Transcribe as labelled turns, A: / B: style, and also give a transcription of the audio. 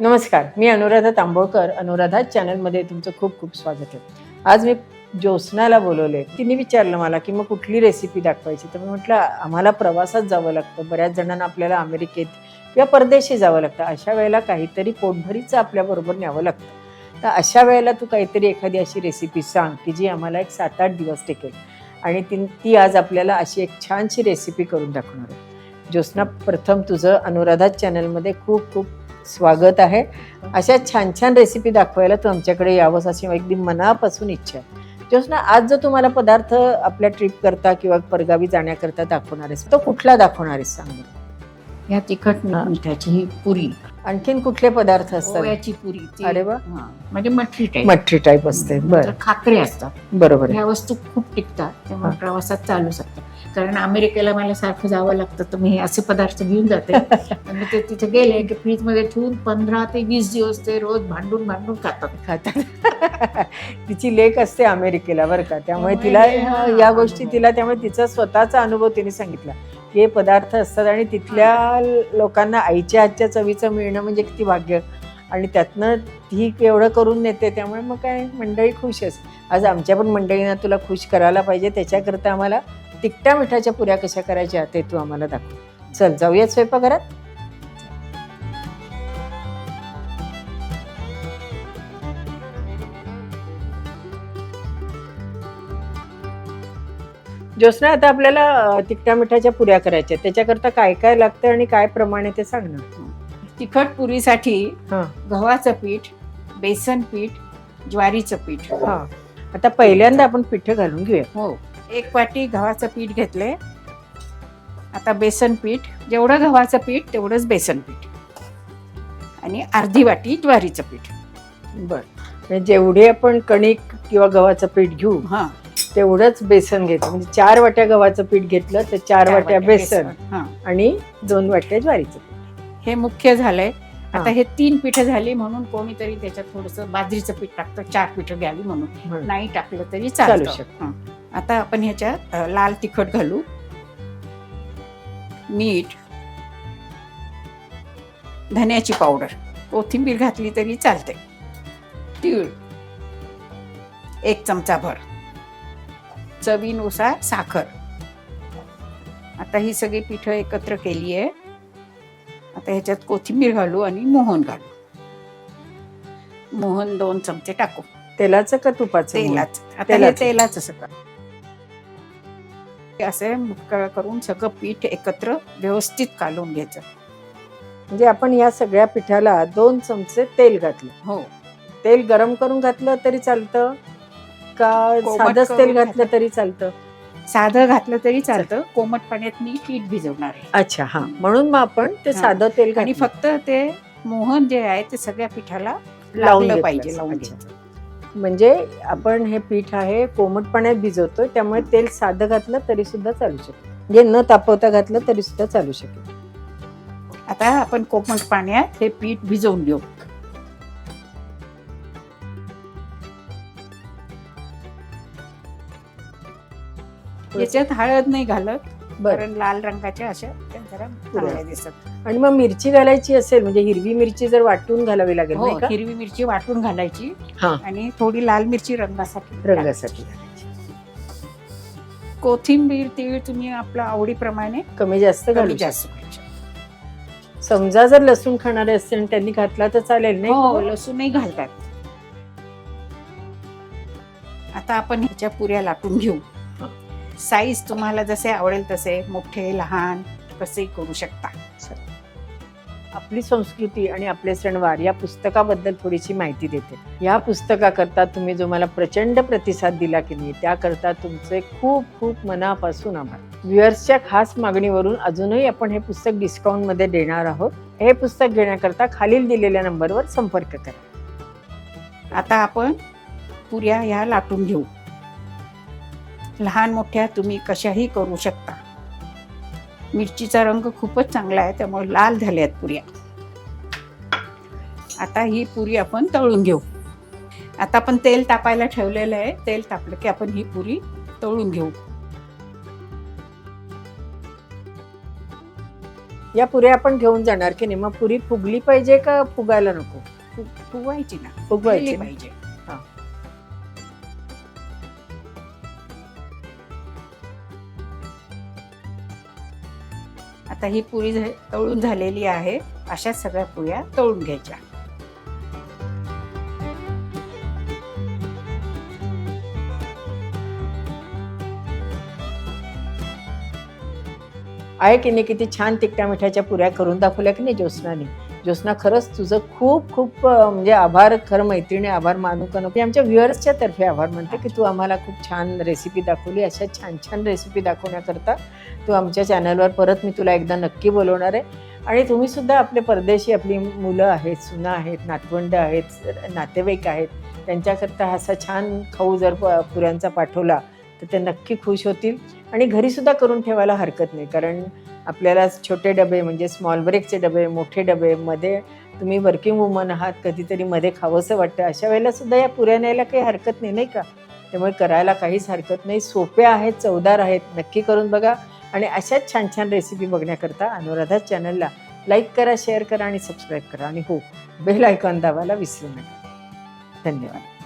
A: नमस्कार मी अनुराधा तांबोळकर. अनुराधा चॅनलमध्ये तुमचं खूप खूप स्वागत आहे. आज मी ज्योत्स्नाला बोलवले तिने विचारलं मला की मग कुठली रेसिपी दाखवायची? तर मी म्हटलं आम्हाला प्रवासात जावं लागतं. बऱ्याच जणांना आपल्याला अमेरिकेत किंवा परदेशी जावं लागतं. अशा वेळेला काहीतरी पोटभरीचं आपल्याबरोबर न्यावं लागतं. तर अशा वेळेला तू काहीतरी एखादी अशी रेसिपी सांग की जी आम्हाला एक सात आठ दिवस टिकेल. आणि ती ती आज आपल्याला अशी एक छानशी रेसिपी करून दाखवणार आहे. ज्योत्स्ना प्रथम तुझं अनुराधा चॅनलमध्ये खूप खूप स्वागत आहे. अशा छान छान रेसिपी दाखवायला तू आमच्याकडे यावंस अशी अगदी मनापासून इच्छा आहे. ना आज जर तुम्हाला पदार्थ आपल्या ट्रिप करता किंवा परगावी जाण्याकरता दाखवणार आहेस तो कुठला दाखवणार आहेस सांग
B: या तिखट. मिठाची ही पुरी.
A: आणखीन कुठले पदार्थ असतात?
B: ओव्याची पुरी ती-
A: अरे वा.
B: हा. म्हणजे मठरी टाईप
A: मठ्ठी टाईप असते. बर.
B: खाकरे असतात.
A: बरोबर आहे.
B: ह्या वस्तू खूप टिकतात त्यामुळे
A: हा.
B: प्रवासात चालू शकतात. कारण अमेरिकेला मला सारखं जावं लागतं तर मी हे असे पदार्थ घेऊन जाते. आणि ते तिथे गेले की फ्रीजमध्ये ठेवून पंधरा ते वीस दिवस ते रोज भांडून भांडून खातात.
A: खातात. तिची लेख असते अमेरिकेला बरं का? त्यामुळे तिला
B: हे हा.
A: या गोष्टी. तिला त्यामुळे तिचा स्वतःचा अनुभव तिने सांगितला. हे पदार्थ असतात आणि तिथल्या लोकांना आईच्या हातच्या चवीचं मिळणं म्हणजे किती भाग्य. आणि त्यातनं ती एवढं करून नेते त्यामुळे मग काय मंडळी खुश असते आज आमच्या पण मंडळींना तुला खुश करायला पाहिजे त्याच्याकरता आम्हाला तिकट्या मिठाच्या पुऱ्या कशा करायच्या ते तू आम्हाला दाखव. चल जाऊयात स्वयंपाकघरात? ज्योत्स्ना आता आपल्याला तिकट्या मिठाच्या पुऱ्या करायच्या. त्याच्याकरता काय काय लागतं आणि काय प्रमाण ते सांग ना
B: तिखट पुरीसाठी
A: हा.
B: गव्हाचं पीठ बेसन पीठ ज्वारीचं पीठ.
A: हा. आता पहिल्यांदा आपण पिठं घालून घेऊया.
B: हो. एक वाटी गव्हाचं पीठ घेतले आता बेसन पीठ जेवढं गव्हाचं पीठ तेवढंच बेसन पीठ. आणि अर्धी वाटी ज्वारीचं पीठ.
A: बर. म्हणजे जेवढे आपण कणिक किंवा गव्हाचं पीठ घेऊ
B: हा.
A: तेवढंच बेसन घ्यायचं म्हणजे चार वाट्या गव्हाचं पीठ घेतलं तर चार वाट्या बेसन
B: हा.
A: आणि दोन वाट्या ज्वारीचं पीठ.
B: हे मुख्य झालंय. आता हे. तीन पिठं झाली म्हणून कोणीतरी त्याच्यात थोडस बाजरीचं पीठ टाकतं चार पिठं घ्यावी म्हणून. नाही टाकलं तरी
A: चालू
B: चालू
A: शकतं.
B: शकतं आता आपण ह्याच्यात अ, लाल तिखट घालू. मीठ. धन्याची पावडर. कोथिंबीर घातली तरी चालते तीळ. एक चमचा भर. चवीनुसार साखर. आता ही सगळी पिठं एकत्र केली आहे आता ह्याच्यात कोथिंबीर घालू आणि मोहन घालू. मोहन दोन चमचे टाकू.
A: तेलाचं का तुपाचं
B: तेलाच. आता हे
A: तेलाचं.
B: सगळं. असे मुक्कळ करून सगळं पीठ एकत्र व्यवस्थित कालून घ्यायचं.
A: म्हणजे आपण या सगळ्या पिठाला दोन चमचे तेल घातलं.
B: हो.
A: तेल गरम करून घातलं तरी चालतं? का
B: कोमट
A: साधंच तेल घातलं
B: घातलं.
A: तरी चालतं
B: साधं घातलं तरी चालतं कोमट पाण्यात मी पीठ भिजवणार आहे
A: अच्छा हा म्हणून मग आपण ते
B: हा.
A: साधं तेल
B: आणि. फक्त ते मोहन जे आहे ते सगळ्या पिठाला
A: लावून घेतलं.
B: पाहिजे लावून
A: अच्छा.
B: घ्यायचं
A: म्हणजे आपण हे पीठ आहे कोमट पाण्यात भिजवतोय त्यामुळे तेल साधं घातलं तरी सुद्धा चालू शकेल म्हणजे न तापवता घातलं तरी सुद्धा चालू शकेल
B: आता आपण कोमट पाण्यात हे पीठ भिजवून घेऊ याच्यात हळद नाही घालत
A: बरं
B: कारण लाल रंगाच्या अशा त्या जरा चांगल्या दिसत
A: आणि मग मिरची घालायची असेल म्हणजे हिरवी मिरची जर वाटून घालावी लागेल
B: हो
A: नाही का
B: हिरवी मिरची वाटून घालायची
A: हा.
B: आणि थोडी लाल मिरची रंगासाठी
A: रंगासाठी.
B: कोथिंबीर तीळ तुम्ही आपल्या आवडीप्रमाणे
A: कमी जास्त घालू
B: कमी
A: शकता.
B: जास्त.
A: समजा जर लसूण खाणारे असतील आणि त्यांनी घातला तर चालेल नाही
B: हो
A: का?
B: लसूणही घालतात आता आपण ह्याच्या पुऱ्या लाटून घेऊ. साईज तुम्हाला जसे आवडेल तसे मोठे लहान कसेही करू शकता.
A: आपली संस्कृती आणि आपले सणवार या पुस्तकाबद्दल थोडीशी माहिती देते. या पुस्तकाकरता तुम्ही जो मला प्रचंड प्रतिसाद दिला की नाही त्याकरता तुमचे खूप खूप मनापासून आभार. व्ह्युअर्सच्या खास मागणीवरून अजूनही आपण हे पुस्तक डिस्काउंटमध्ये देणार आहोत. हे पुस्तक घेण्याकरता खालील दिलेल्या नंबरवर संपर्क करा.
B: आता आपण पुऱ्या ह्या लाटून घेऊ. लहान मोठ्या तुम्ही कशाही करू शकता. मिरचीचा रंग खूपच चांगला आहे त्यामुळे लाल झाल्या आहेत पुऱ्या. आता ही पुरी आपण तळून घेऊ. आता आपण तेल तापायला ठेवलेलं आहे तेल तापलं की आपण ही पुरी तळून घेऊ.
A: या पुऱ्या आपण घेऊन जाणार की नाही? मग पुरी फुगली पाहिजे का फुगायला नको?
B: फुगवायची ना.
A: फुगवायची?
B: पाहिजे. आता ही पुरी तळून झालेली आहे. अशा सगळ्या पुऱ्या तळून घ्यायच्या.
A: आहे की नाही किती छान तिकट्या मिठाच्या पुऱ्या करून दाखवल्या की नाही ज्योत्स्नाने? ज्योत्ना खरंच तुझं खूप खूप म्हणजे आभार खरं मैत्रिणी आभार मानू का नको. मी आमच्या व्ह्युअर्सच्या तर्फे आभार म्हणते की तू आम्हाला खूप छान रेसिपी दाखवली अशा छान छान रेसिपी दाखवण्याकरता तू आमच्या चॅनलवर परत मी तुला एकदा नक्की बोलवणार आहे. आणि तुम्ही सुद्धा आपले परदेशी आपली मुलं आहेत सुना आहेत नातवंड आहेत नातेवाईक आहेत त्यांच्याकरता असा छान खाऊ जर प- पुऱ्यांचा पाठवला तर ते नक्की खुश होतील. आणि घरीसुद्धा करून ठेवायला हरकत नाही कारण आपल्याला छोटे डबे म्हणजे स्मॉल ब्रेकचे डबे मोठे डबे मध्ये तुम्ही वर्किंग वुमन आहात कधीतरी मध्ये खावंसं वाटतं. अशा वेळेला सुद्धा या पुऱ्या न्यायला काही हरकत नाही नाही का? त्यामुळे करायला काहीच हरकत नाही. सोप्या आहेत चवदार आहेत नक्की करून बघा. आणि अशाच छान छान रेसिपी बघण्याकरता अनुराधा चॅनलला लाईक करा शेअर करा आणि सबस्क्राईब करा. आणि हो बेल आयकॉन दाबायला विसरू नका. धन्यवाद.